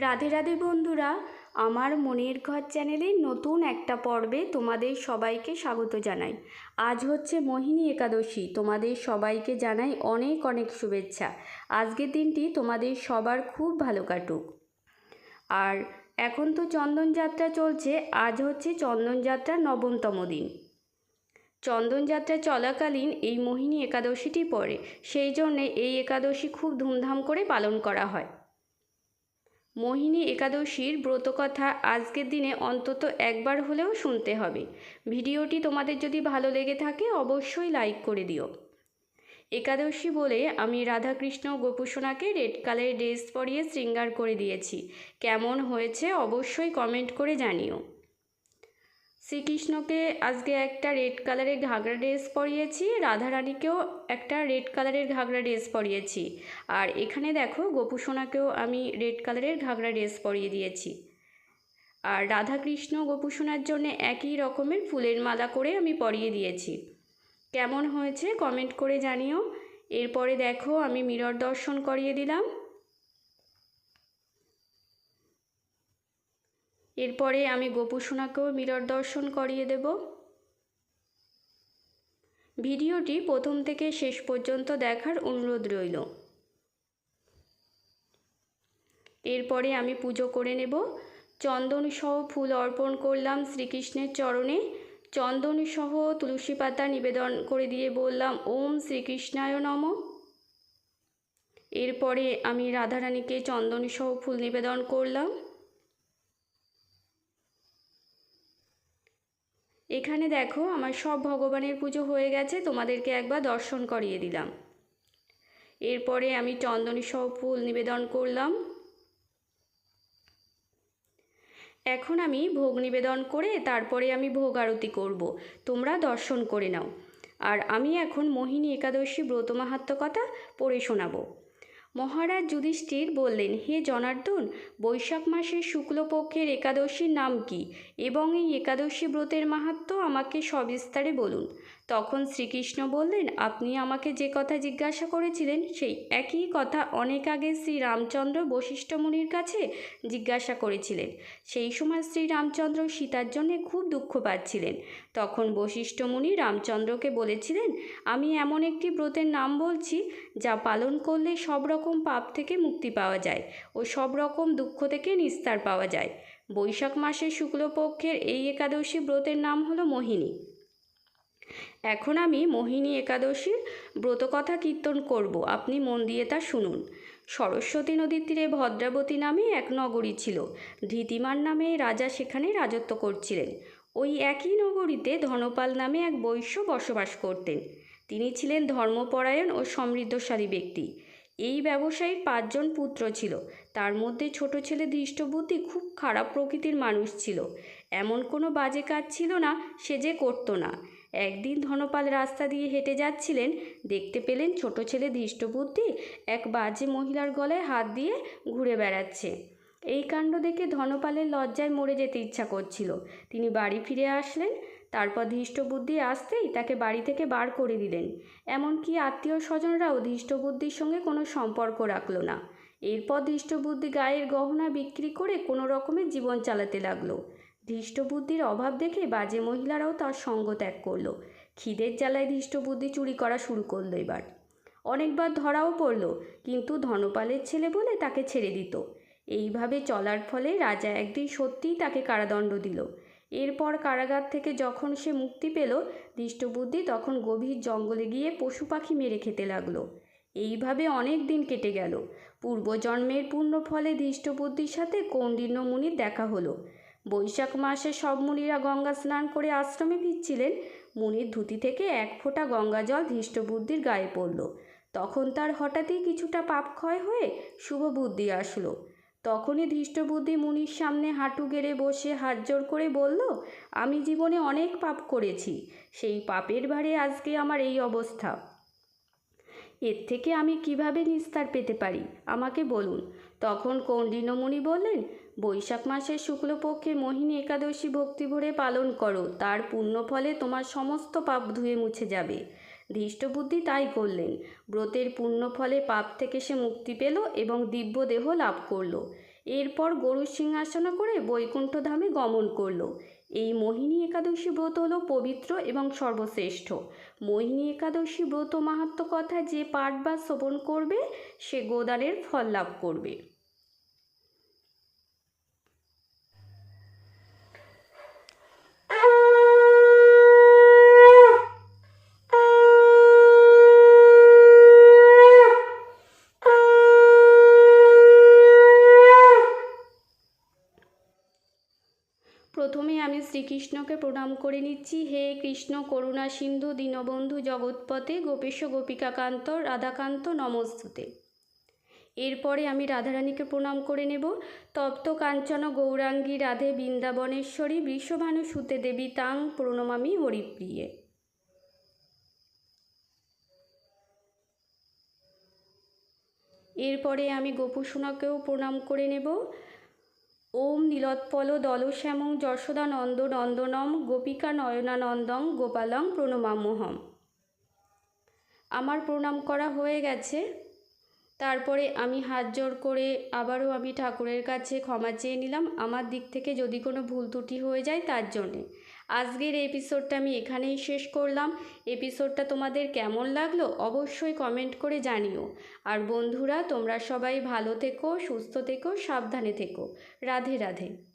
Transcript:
রাধে রাধে বন্ধুরা, আমার মনের ঘর চ্যানেলের নতুন একটা পর্বে তোমাদের সবাইকে স্বাগত জানাই। আজ হচ্ছে মোহিনী একাদশী, তোমাদের সবাইকে জানাই অনেক অনেক শুভেচ্ছা। আজকের দিনটি তোমাদের সবার খুব ভালো কাটুক। আর এখন তো চন্দনযাত্রা চলছে, আজ হচ্ছে চন্দনযাত্রার নবমতম দিন। চন্দনযাত্রা চলাকালীন এই মোহিনী একাদশীটি পড়ে, সেই জন্যে এই একাদশী খুব ধুমধাম করে পালন করা হয়। মোহিনী একাদশীর ব্রতকথা আজকের দিনে অন্তত একবার হলেও শুনতে হবে। ভিডিওটি তোমাদের যদি ভালো লেগে থাকে, অবশ্যই লাইক করে দিও। একাদশী বলে আমি রাধাকৃষ্ণ গোপুসোনাকে রেড কালারের ড্রেস পরিয়ে শৃঙ্গার করে দিয়েছি। কেমন হয়েছে অবশ্যই কমেন্ট করে জানিও। শ্রীকৃষ্ণকে আজকে একটা রেড কালারের ঘাগরা ড্রেস পরিয়েছি, রাধারানীকেও একটা রেড কালারের ঘাগরা ড্রেস পরিয়েছি। আর এখানে দেখো, গোপুসোনাকেও আমি রেড কালারের ঘাগরা ড্রেস পরিয়ে দিয়েছি। আর রাধাকৃষ্ণ গোপুসোনার জন্য একই রকমের ফুলের মালা করে আমি পরিয়ে দিয়েছি। কেমন হয়েছে কমেন্ট করে জানিও। এরপরে দেখো, আমি মিরর দর্শন করিয়ে দিলাম। এরপরে আমি গোপুসোনাকেও মিরর দর্শন করিয়ে দেব। ভিডিওটি প্রথম থেকে শেষ পর্যন্ত দেখার অনুরোধ রইল। এরপরে আমি পুজো করে নেব। চন্দন সহ ফুল অর্পণ করলাম শ্রীকৃষ্ণের চরণে। চন্দন সহ তুলসী পাতা নিবেদন করে দিয়ে বললাম, ওম শ্রীকৃষ্ণায় নম। এরপরে আমি রাধারানীকে চন্দন সহ ফুল নিবেদন করলাম। এখানে দেখো, আমার সব ভগবানের পুজো হয়ে গেছে, তোমাদেরকে একবার দর্শন করিয়ে দিলাম। এরপরে আমি চন্দনী সহ ফুল নিবেদন করলাম। এখন আমি ভোগ নিবেদন করে তারপরে আমি ভোগ আরতি করব। তোমরা দর্শন করে নাও। আর আমি এখন মোহিনী একাদশী ব্রত মাহাত্ম কথা পড়ে শোনাবো। মহারাজ যুধিষ্ঠির বললেন, হে জনার্দন, বৈশাখ মাসের শুক্লপক্ষের একাদশীর নাম কি? এবং এই একাদশী ব্রতের মাহাত্ম আমাকে সবিস্তারে বলুন। তখন শ্রীকৃষ্ণ বললেন, আপনি আমাকে যে কথা জিজ্ঞাসা করেছিলেন, সেই একই কথা অনেক আগে শ্রী রামচন্দ্র বশিষ্ঠ মুনির কাছে জিজ্ঞাসা করেছিলেন। সেই সময় শ্রী রামচন্দ্র সীতার জন্যে খুব দুঃখ পাচ্ছিলেন। তখন বশিষ্ঠ মুনি রামচন্দ্রকে বলেছিলেন, আমি এমন একটি ব্রতের নাম বলছি, যা পালন করলে সব রকম পাপ থেকে মুক্তি পাওয়া যায় ও সব রকম দুঃখ থেকে নিস্তার পাওয়া যায়। বৈশাখ মাসের শুক্লপক্ষের এই একাদশী ব্রতের নাম হলো মোহিনী। এখন আমি মোহিনী একাদশীর ব্রতকথা কীর্তন করব। আপনি মন দিয়ে তা শুনুন। সরস্বতী নদীর তীরে ভদ্রাবতী নামে এক নগরী ছিল। ধৃতিমান নামে রাজা সেখানে রাজত্ব করছিলেন। ওই একই নগরীতে ধনপাল নামে এক বৈশ্য বসবাস করতেন। তিনি ছিলেন ধর্মপরায়ণ ও সমৃদ্ধশালী ব্যক্তি। এই ব্যবসায়ীর পাঁচজন পুত্র ছিল। তার মধ্যে ছোট ছেলে দৃষ্টবুদ্ধি খুব খারাপ প্রকৃতির মানুষ ছিল। এমন কোনো বাজে কাজ ছিল না, সে যে করতো না। একদিন ধনপাল রাস্তা দিয়ে হেঁটে যাচ্ছিলেন। দেখতে পেলেন ছোট ছেলে ধৃষ্টবুদ্ধি এক বাজে মহিলার গলায় হাত দিয়ে ঘুরে বেড়াচ্ছে। এই কাণ্ড দেখে ধনপালের লজ্জায় মরে যেতে ইচ্ছা করছিল। তিনি বাড়ি ফিরে আসলেন, তারপর ধৃষ্টবুদ্ধি আসতেই তাকে বাড়ি থেকে বার করে দিলেন। এমনকি আত্মীয় স্বজনরাও ধৃষ্টবুদ্ধির সঙ্গে কোনো সম্পর্ক রাখল না। এরপর ধৃষ্টবুদ্ধি গায়ের গহনা বিক্রি করে কোনো রকমের জীবন চালাতে লাগল। ধৃষ্টবুদ্ধির অভাব দেখে বাজে মহিলারাও তার সঙ্গ ত্যাগ করল। খিদের জ্বালায় ধৃষ্টবুদ্ধি চুরি করা শুরু করল এবার। অনেকবার ধরাও পড়ল, কিন্তু ধনপালের ছেলে বলে তাকে ছেড়ে দিত। এইভাবে চলার ফলে রাজা একদিন সত্যিই তাকে কারাদণ্ড দিল। এরপর কারাগার থেকে যখন সে মুক্তি পেল দৃষ্টবুদ্ধি তখন গভীর জঙ্গলে গিয়ে পশু পাখি মেরে খেতে লাগল। এইভাবে অনেক দিন কেটে গেল। পূর্বজন্মের পূর্ণ ফলে ধৃষ্টবুদ্ধির সাথে কৌন্ডিন্য মুনির দেখা হলো। বৈশাখ মাসে সব মুনিরা গঙ্গা স্নান করে আশ্রমে ফিরছিলেন। মুনির ধুতি থেকে এক ফোঁটা গঙ্গা জল ধৃষ্টবুদ্ধির গায়ে পড়ল। তখন তার হঠাৎই কিছুটা পাপ ক্ষয় হয়ে শুভ বুদ্ধি আসলো। তখনই ধৃষ্টবুদ্ধি মুনির সামনে হাঁটু গেড়ে বসে হাত জোর করে বলল, আমি জীবনে অনেক পাপ করেছি। সেই পাপের ভারে আজকে আমার এই অবস্থা। এর থেকে আমি কীভাবে নিস্তার পেতে পারি? আমাকে বলুন। তখন কৌণ্ডিন্যমুনি বললেন বৈশাখ মাসের শুক্লপক্ষে মোহিনী একাদশী ভক্তি ভরে পালন করো, তার পুণ্য ফলে তোমার সমস্ত পাপ ধুয়ে মুছে যাবে। ধৃষ্টবুদ্ধি তাই করলেন। ব্রতের পুণ্য ফলে পাপ থেকে সে মুক্তি পেল এবং দিব্য দেহ লাভ করল। এরপর গরুর সিংহাসনে করে বৈকুণ্ঠ ধামে গমন করল। এই মোহিনী একাদশী ব্রত হল পবিত্র এবং সর্বশ্রেষ্ঠ। মোহিনী একাদশী ব্রত মাহাত্ম কথা যে পাঠ বা শ্রবণ করবে, সে গোদানের ফল লাভ করবে। প্রথমে আমি শ্রীকৃষ্ণকে প্রণাম করে নিচ্ছি। হে কৃষ্ণ, করুণা সিন্ধু, দীনবন্ধু জগৎপথে গোপেশ গোপিকাকান্ত, রাধাকান্ত নমস্তুতে। এরপরে আমি রাধারানীকে প্রণাম করে নেব। তপ্ত কাঞ্চন, গৌরাঙ্গী, রাধে, বৃন্দাবনেশ্বরী, বৃষভানু, সুতে দেবী, তাং, প্রণমামি, হরিপ্রিয়ে। এরপরে আমি গোপুসোনাকেও প্রণাম করে নেব। ওম নীলোৎপল দলশ্যাম যশোদানন্দ নন্দনম গোপিকা নয়নানন্দং গোপালং প্রণমামোহম। আমার প্রণাম করা হয়ে গেছে। তারপরে আমি হাত জোর করে আবারও আমি ঠাকুরের কাছে ক্ষমা চেয়ে নিলাম। আমার দিক থেকে যদি কোনো ভুল ত্রুটি হয়ে যায় তার জন্যে। আজকের এপিসোডটা আমি এখানেই শেষ করলাম। এপিসোডটা তোমাদের কেমন লাগল অবশ্যই কমেন্ট করে জানিও। আর বন্ধুরা, তোমরা সবাই ভালো থেকো, সুস্থ থেকো, সাবধানে থেকো। রাধে রাধে।